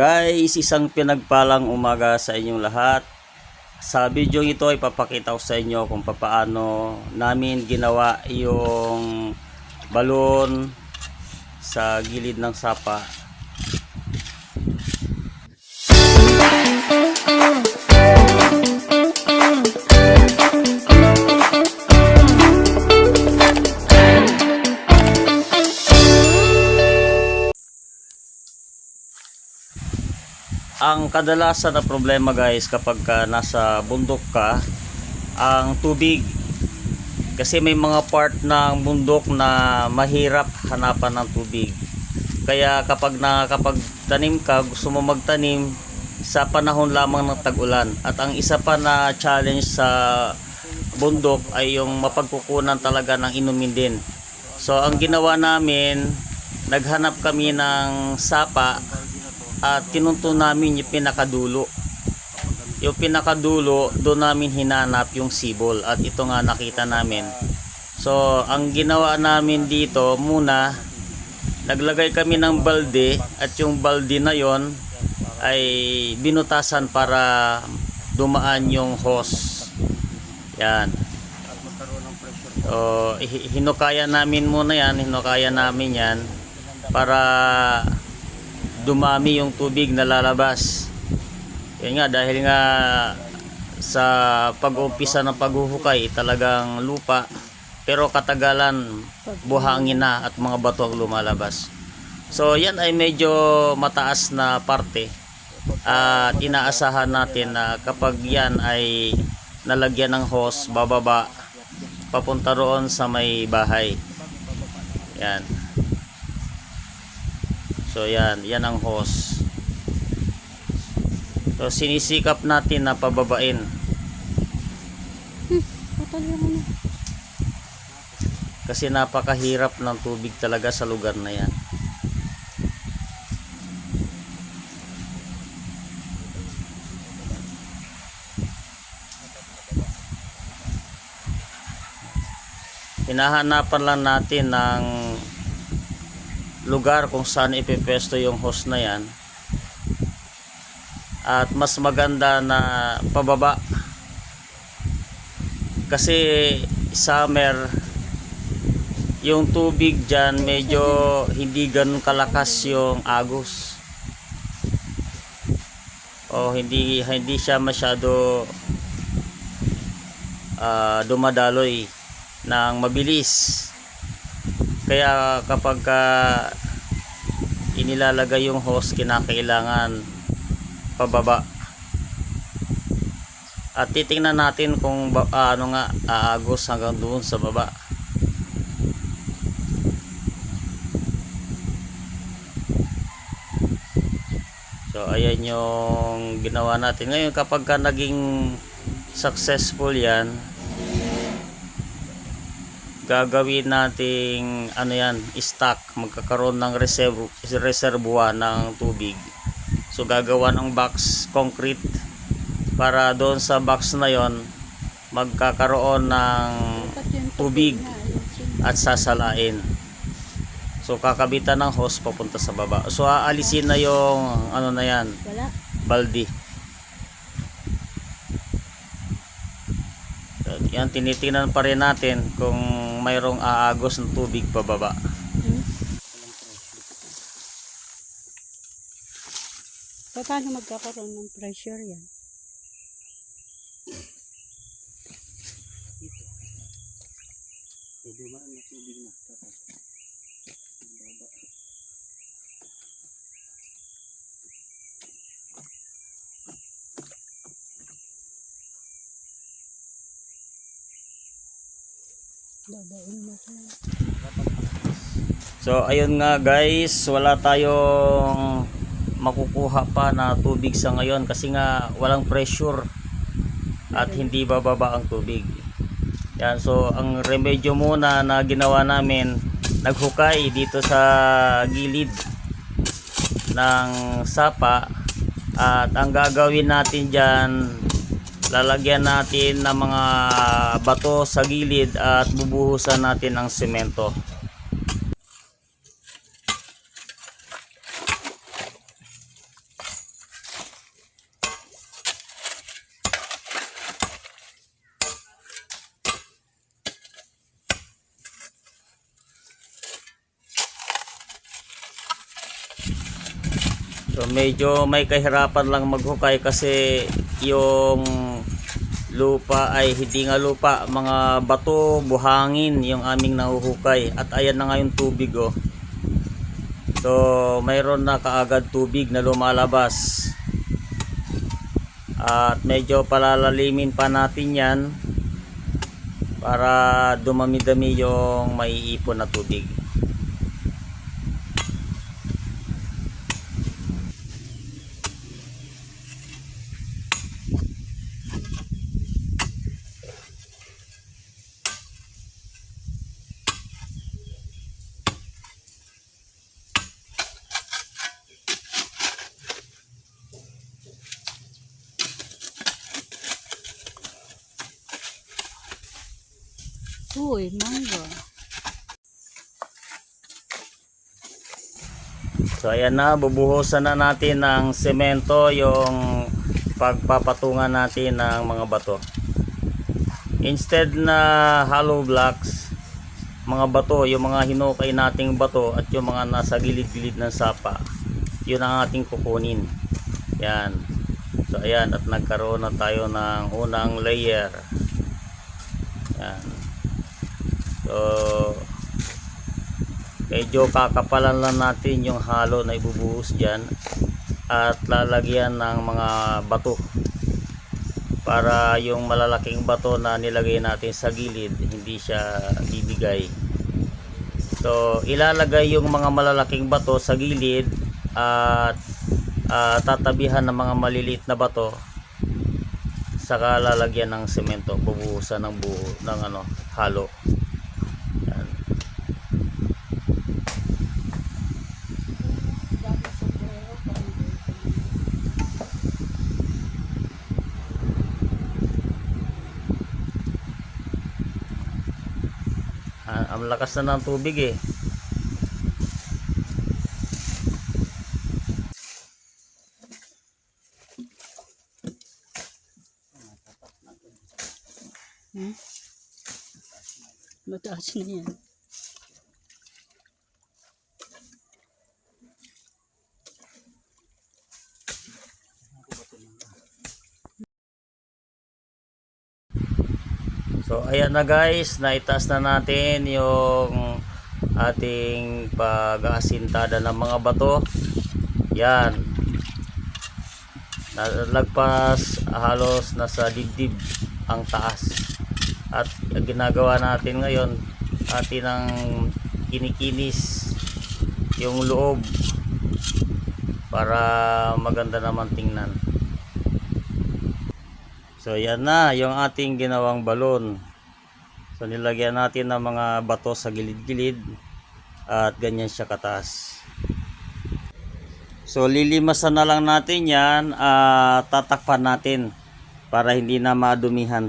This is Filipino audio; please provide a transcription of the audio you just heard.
Guys, isang pinagpalang umaga sa inyong lahat. Sa video ito ay papakita ko sa inyo kung paano namin ginawa yung balon sa gilid ng sapa. Ang kadalasan na problema guys kapag ka nasa bundok ka, ang tubig. Kasi may mga part ng bundok na mahirap hanapan ng tubig. Kaya kapag nakakapagtanim ka, gusto mo magtanim sa panahon lamang ng tag-ulan. At ang isa pa na challenge sa bundok ay yung mapagkukunan talaga ng inumin din. So ang ginawa namin, naghanap kami ng sapa at kinunto namin yung pinakadulo. Yung pinakadulo, doon namin hinanap yung sibol at ito nga nakita namin. So, ang ginawa namin dito muna, naglagay kami ng balde at yung balde na yon ay binutasan para dumaan yung hose. Yan. So, hi- hinukaya namin muna yan, hinukaya namin yan para dumami yung tubig na lalabas. Yan nga, dahil nga sa pag-umpisa ng paghuhukay, talagang lupa, pero katagalan, buhangin na at mga bato ang lumalabas. So yan ay medyo mataas na parte at inaasahan natin na kapag yan ay nalagyan ng hose, bababa, papunta roon sa may bahay. Yan. So yan, yan ang hose. So sinisikap natin na pababain. Putol yung ano. Kasi napakahirap ng tubig talaga sa lugar na yan. Hinahanapan lang natin ng lugar kung saan ipipwesto yung hose na yan. At mas maganda na pababa. Kasi summer yung tubig dyan medyo hindi ganun kalakas yung agos o hindi hindi siya masyado ah, dumadaloy ng mabilis kaya kapag ka inilalagay yung hose kinakailangan pababa at titingnan natin kung ah, ano nga aagos hanggang doon sa baba So ayan yung ginawa natin. Ngayon kapag ka naging successful yan, gagawin nating ano yan, stock, magkakaroon ng reserve, reservoir ng tubig. So gagawa ng box concrete para doon sa box na yon magkakaroon ng Tubig. at sasalain. So kakabitan ng hose papunta sa baba. So aalisin na yung ano na yan, baldi. Yan tinitingnan pa rin natin kung mayroong aagos ng tubig pababa. Hmm? Pa- Paano magkakaroon ng pressure yan? Dumaan na tubig na. Babain So ayun nga guys, wala tayong makukuha pa na tubig sa ngayon kasi nga walang pressure at hindi bababa ang tubig. Yan, so ang remedyo muna na ginawa namin, naghukay dito sa gilid ng sapa at ang gagawin natin diyan lalagyan natin ng mga bato sa gilid at bubuhusan natin ng semento So medyo may kahirapan lang maghukay kasi yung lupa ay hindi nga lupa, mga bato, buhangin yung aming nahuhukay at ayan na nga yung tubig oh. So mayroon na kaagad tubig na lumalabas. At medyo palalalimin pa natin yan para dumami-dami yung maiipon na tubig. Uy, mangga. So ayan na, bubuhusan na natin ng semento yung pagpapatungan natin ng mga bato. Instead na hollow blocks, mga bato, yung mga hinukay nating bato at yung mga nasa gilid-gilid ng sapa, yun ang ating kukunin. Yan. So ayan, at nagkaroon na tayo ng unang layer. Yan. So, medyo kakapalan lang natin yung halo na ibubuhos dyan at lalagyan ng mga bato. Para yung malalaking bato na nilagay natin sa gilid hindi siya bibigay. So ilalagay yung mga malalaking bato sa gilid at ah, tatabihan ng mga maliliit na bato. Saka lalagyan ng semento bubuhusan ng buo ng ano halo Yan. Ah, ang lakas na ng tubig eh. Hmm? Mataas na yan. So ayan na guys, naitaas na natin yung ating pag-aasintada ng mga bato. Yan. Nalagpas halos nasa dibdib ang taas. At ginagawa natin ngayon, atin ang kinikinis yung loob para maganda naman tingnan. So yan na yung ating ginawang balon. So nilagyan natin ng mga bato sa gilid-gilid at ganyan siya kataas. So lilimasan na lang natin yan at tatakpan natin para hindi na madumihan.